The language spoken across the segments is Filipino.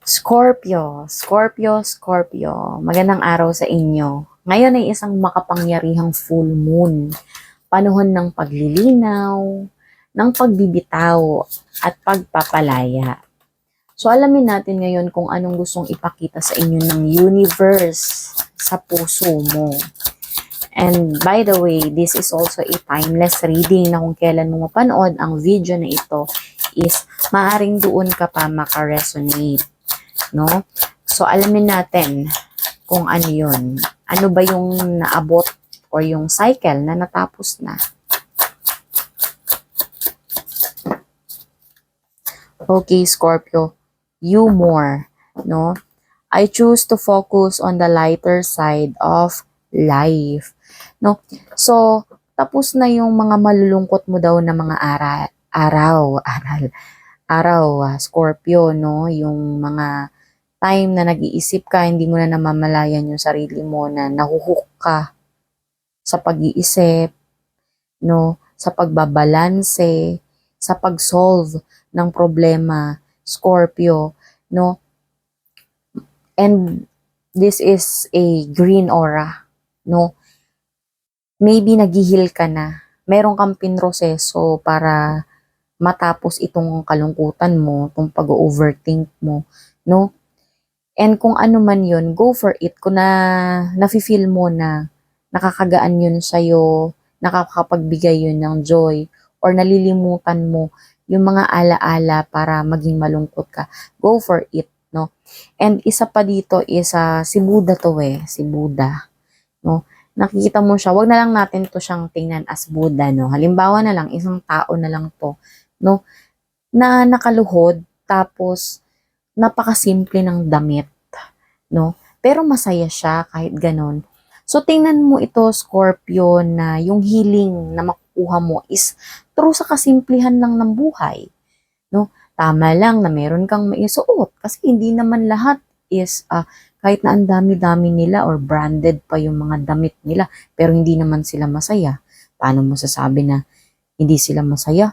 Scorpio, Scorpio, Scorpio. Magandang araw sa inyo. Ngayon ay isang makapangyarihang full moon. Panahon ng paglilinaw, ng pagbibitaw, at pagpapalaya. So alamin natin ngayon kung anong gustong ipakita sa inyo ng universe sa puso mo. And by the way, this is also a timeless reading na kung kailan mo mapanood ang video na ito is maaring doon ka pa makaresonate. No? So, alamin natin kung ano yun. Ano ba yung naabot or yung cycle na natapos na. Okay, Scorpio. You more. No? I choose to focus on the lighter side of life. No? So, tapos na yung mga malulungkot mo daw na mga ara araw, aral, araw, ah, Scorpio, no? Yung mga time na nag-iisip ka, hindi mo na namamalayan yung sarili mo na nahuhook ka sa pag-iisip, no? Sa pagbabalanse, sa pag-solve ng problema, Scorpio, no? And this is a green aura, no? Maybe naghihil ka na. Meron kang pinroseso para matapos itong kalungkutan mo, itong pag-overthink mo, no? And kung ano man yun, go for it. Kung na nafe-feel mo na nakakagaan yun sa'yo, nakakapagbigay yun ng joy, or nalilimutan mo yung mga alaala para maging malungkot ka, go for it, no? And isa pa dito is ah, si Buddha to eh, si Buddha, no? Nakikita mo siya, wag na lang natin to siyang tingnan as Buddha, no? Halimbawa na lang, isang tao na lang to, no? Na nakaluhod, tapos napakasimple ng damit, no? Pero masaya siya kahit ganon. So, tingnan mo ito, Scorpio, na yung healing na makukuha mo is true sa kasimplihan lang ng buhay. No? Tama lang na meron kang maisuot kasi hindi naman lahat is ah, kahit na ang dami-dami nila or branded pa yung mga damit nila pero hindi naman sila masaya. Paano mo sasabi na hindi sila masaya?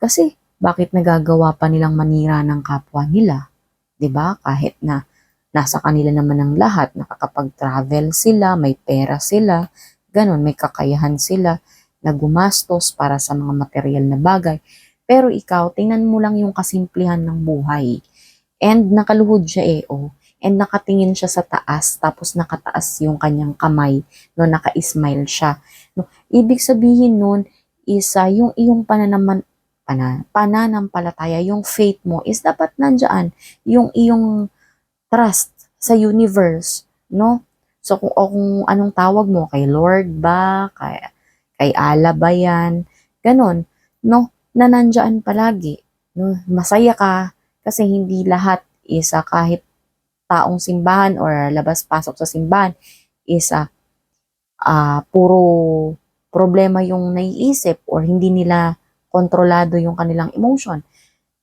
Kasi bakit nagagawa pa nilang manira ng kapwa nila? 'Di ba? Kahit na nasa kanila naman ang lahat, nakakapag-travel sila, may pera sila, ganun, may kakayahan sila na gumastos para sa mga material na bagay. Pero ikaw, tingnan mo lang yung kasimplihan ng buhay. And nakaluhod siya eh, oh. And nakatingin siya sa taas, tapos nakataas yung kanyang kamay, no, naka-smile siya. No, ibig sabihin nun, isa, yung iyong pananaman, pana, pananampalataya, yung faith mo is dapat nandyan. Yung iyong trust sa universe, no? So kung, o kung anong tawag mo, kay Lord ba, kay, kay Allah ba yan, ganon, no? Na nandyan palagi, no? Masaya ka kasi hindi lahat isa kahit taong simbahan or labas-pasok sa simbahan isa ah puro problema yung naiisip or hindi nila kontrolado yung kanilang emotion.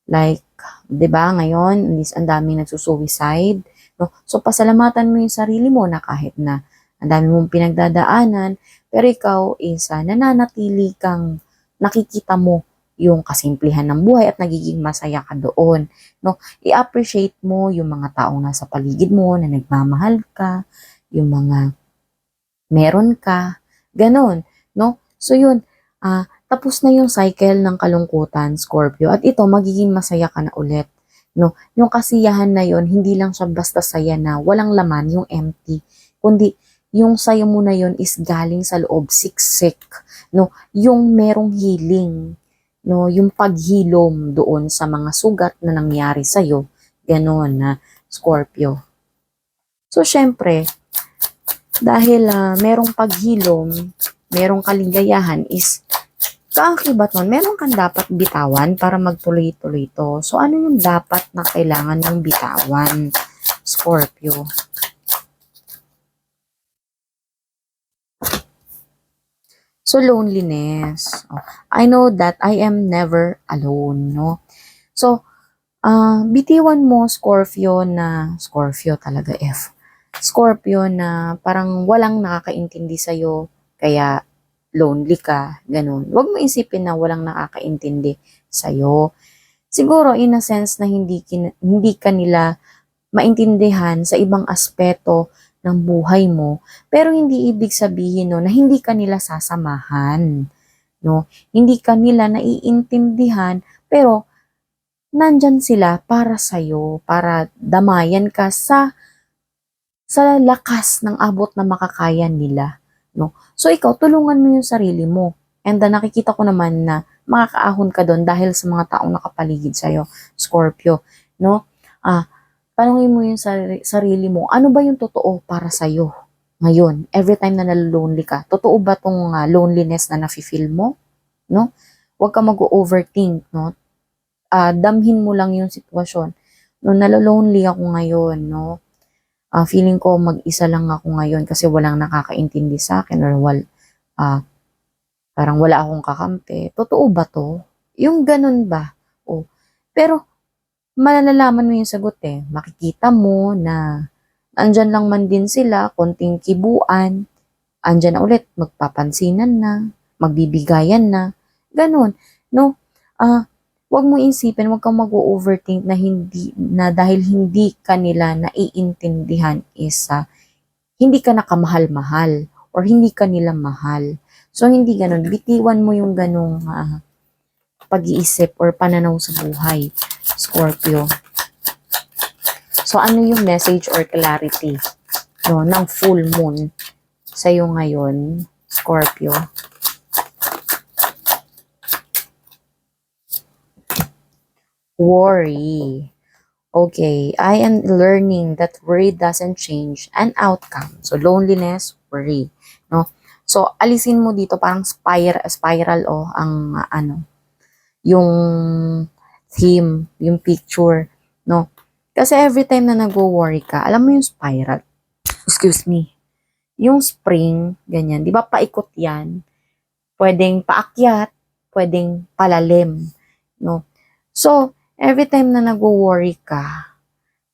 Like, 'di ba, ngayon, is ang daming nagsusuicide, no? So pasalamatan mo yung sarili mo na kahit na ang dami mong pinagdadaanan, pero ikaw is ah, nananatili kang nakikita mo yung kasimplihan ng buhay at nagiging masaya ka doon, no? I-appreciate mo yung mga taong nasa paligid mo na nagmamahal ka, yung mga meron ka, ganon, no? So yun, ah tapos na yung cycle ng kalungkutan, Scorpio, at ito, magiging masaya ka na ulit. No? Yung kasiyahan na yon hindi lang siya basta saya na walang laman, yung empty, kundi yung saya mo na yon is galing sa loob, siksik, no? Yung merong healing, no? Yung paghilom doon sa mga sugat na nangyari sa'yo, ganon na Scorpio. So, syempre, dahil ah, merong paghilom, merong kaligayahan is Kaakibat nun, meron kang dapat bitawan para magtuloy-tuloy to. So, ano yung dapat na kailangan ng bitawan, Scorpio? So, loneliness. Oh, I know that I am never alone, no? So, ah bitiwan mo, Scorpio, na, Scorpio talaga, F. Scorpio na parang walang nakakaintindi sa'yo, kaya lonely ka, ganun. Huwag mo isipin na walang nakakaintindi sa'yo. Siguro, in a sense na hindi, kin- hindi ka nila maintindihan sa ibang aspeto ng buhay mo, pero hindi ibig sabihin no, na hindi ka nila sasamahan. No? Hindi ka nila naiintindihan, pero nandyan sila para sa'yo, para damayan ka sa sa lakas ng abot na makakaya nila. No? So ikaw, tulungan mo yung sarili mo. And then nakikita ko naman na makakaahon ka doon dahil sa mga taong nakapaligid sa'yo, Scorpio. No? Ah, tanungin mo yung sari- sarili mo, ano ba yung totoo para sa'yo ngayon? Every time na nalolonely ka, totoo ba tong ah, loneliness na nafe-feel mo? No? Huwag ka mag-overthink, no? Ah, damhin mo lang yung sitwasyon. No, nalolonely ako ngayon, no? Ah, feeling ko mag-isa lang ako ngayon kasi walang nakakaintindi sa akin or wal, ah, parang wala akong kakampi. Totoo ba to? Yung ganun ba? O, pero malalaman mo yung sagot eh. Makikita mo na andyan lang man din sila, konting kibuan, andyan na ulit, magpapansinan na, magbibigayan na, ganun. No? Ah, wag mo isipin, wag kang mag-overthink na hindi, na dahil hindi ka nila naiintindihan is ah, hindi ka nakamahal-mahal or hindi ka nila mahal. So, hindi ganun. Bitiwan mo yung ganung ah, pag-iisip or pananaw sa buhay, Scorpio. So, ano yung message or clarity no, ng full moon sa'yo ngayon, Scorpio? Worry. Okay, I am learning that worry doesn't change an outcome. So, loneliness, worry. No? So, alisin mo dito parang spiral, spiral oh, ang ano, yung theme, yung picture, no? Kasi every time na nagwo-worry ka, alam mo yung spiral. Excuse me. Yung spring, ganyan, di ba paikot yan? Pwedeng paakyat, pwedeng palalim, no? So, every time na nagwo-worry ka,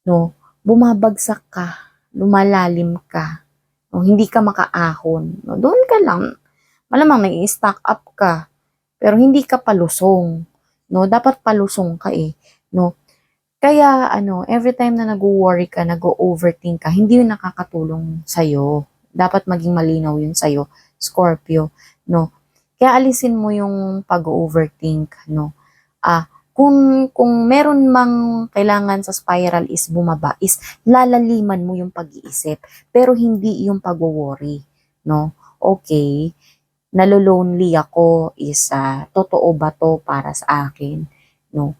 no, bumabagsak ka, lumalalim ka, no, hindi ka makaahon, no, doon ka lang, malamang nai-stack up ka, pero hindi ka palusong, no, dapat palusong ka eh, no, kaya ano, every time na nag-worry ka, nag-overthink ka, hindi yun nakakatulong sa'yo. Dapat maging malinaw yun sa'yo, Scorpio, no. Kaya alisin mo yung pag-overthink, no. Ah, kung kung meron mang kailangan sa spiral is bumaba is lalaliman mo yung pag-iisip pero hindi yung pag-worry no? Okay. Nalolonely ako is ah, totoo ba to para sa akin no?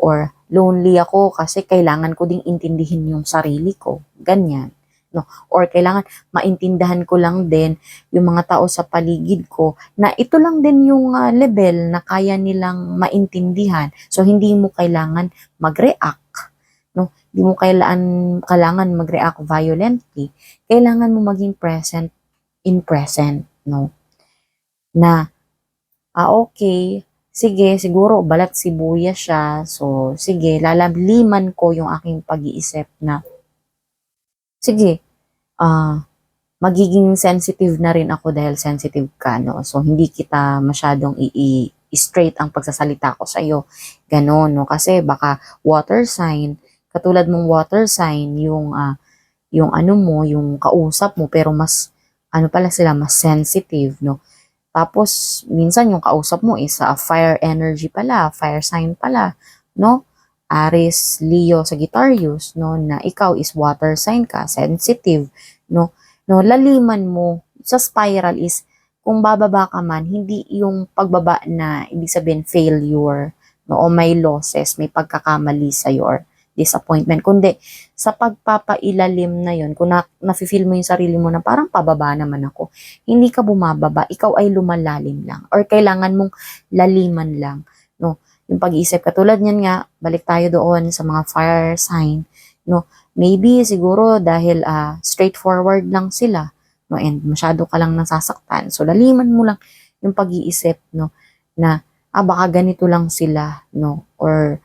Or lonely ako kasi kailangan ko ding intindihin yung sarili ko ganyan no or kailangan maintindahan ko lang din yung mga tao sa paligid ko na ito lang din yung ah, level na kaya nilang maintindihan. So, hindi mo kailangan mag-react. No? Hindi mo kailangan, kailangan mag-react violently. Kailangan mo maging present in present. No? Na, ah, okay, sige, siguro balat sibuyas siya. So, sige, lalaliman ko yung aking pag-iisip na, sige, ah, magiging sensitive na rin ako dahil sensitive ka, no? So, hindi kita masyadong i- i- straight ang pagsasalita ko sa iyo. Ganon, no? Kasi baka water sign, katulad mong water sign, yung, ah, yung ano mo, yung kausap mo, pero mas, ano pala sila, mas sensitive, no? Tapos, minsan yung kausap mo is ah, fire energy pala, fire sign pala, no? Aries, Leo, Sagittarius, no? Na ikaw is water sign ka, sensitive, no? no, laliman mo sa spiral is kung bababa ka man, hindi yung pagbaba na ibig sabihin failure, no, o may losses, may pagkakamali sa or disappointment, kundi sa pagpapailalim na yon kung na, nafe-feel mo yung sarili mo na parang pababa naman ako, hindi ka bumababa, ikaw ay lumalalim lang, or kailangan mong laliman lang, no, yung pag-iisip, katulad niyan nga, balik tayo doon sa mga fire sign, no, maybe siguro dahil ah, straightforward lang sila no? And masyado ka lang nasasaktan. So laliman mo lang yung pag-iisip no? Na ah baka ganito lang sila no? Or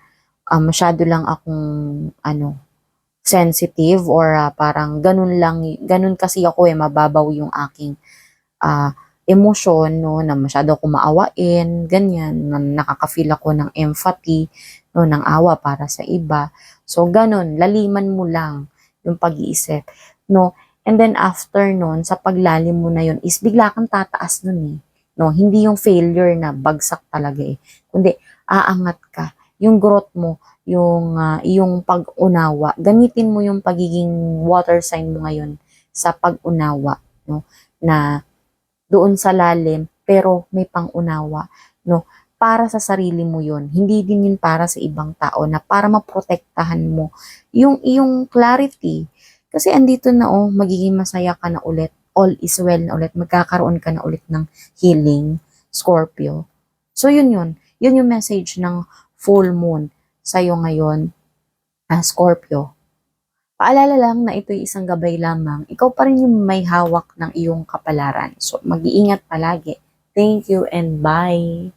ah, masyado lang akong ano sensitive or ah, parang ganun lang ganun kasi ako eh mababaw yung aking ah emosyon no na masyado akong maawain ganyan na nakaka-feel ako ng empathy no ng awa para sa iba So, ganun, laliman mo lang yung pag-iisip, no? And then after nun, sa paglalim mo na yun, is bigla kang tataas nun eh. No, hindi yung failure na bagsak talaga eh. Kundi, aangat ka. Yung growth mo, yung, ah, yung pag-unawa. Gamitin mo yung pagiging water sign mo ngayon sa pag-unawa, no? Na doon sa lalim, pero may pang-unawa, no? Para sa sarili mo yun. Hindi din yun para sa ibang tao na para maprotektahan mo yung iyong clarity. Kasi andito na oh, magiging masaya ka na ulit. All is well na ulit. Magkakaroon ka na ulit ng healing, Scorpio. So yun yun. Yun yung message ng full moon sa'yo ngayon, ah, Scorpio. Paalala lang na ito'y isang gabay lamang. Ikaw pa rin yung may hawak ng iyong kapalaran. So, mag-iingat palagi. Thank you and bye.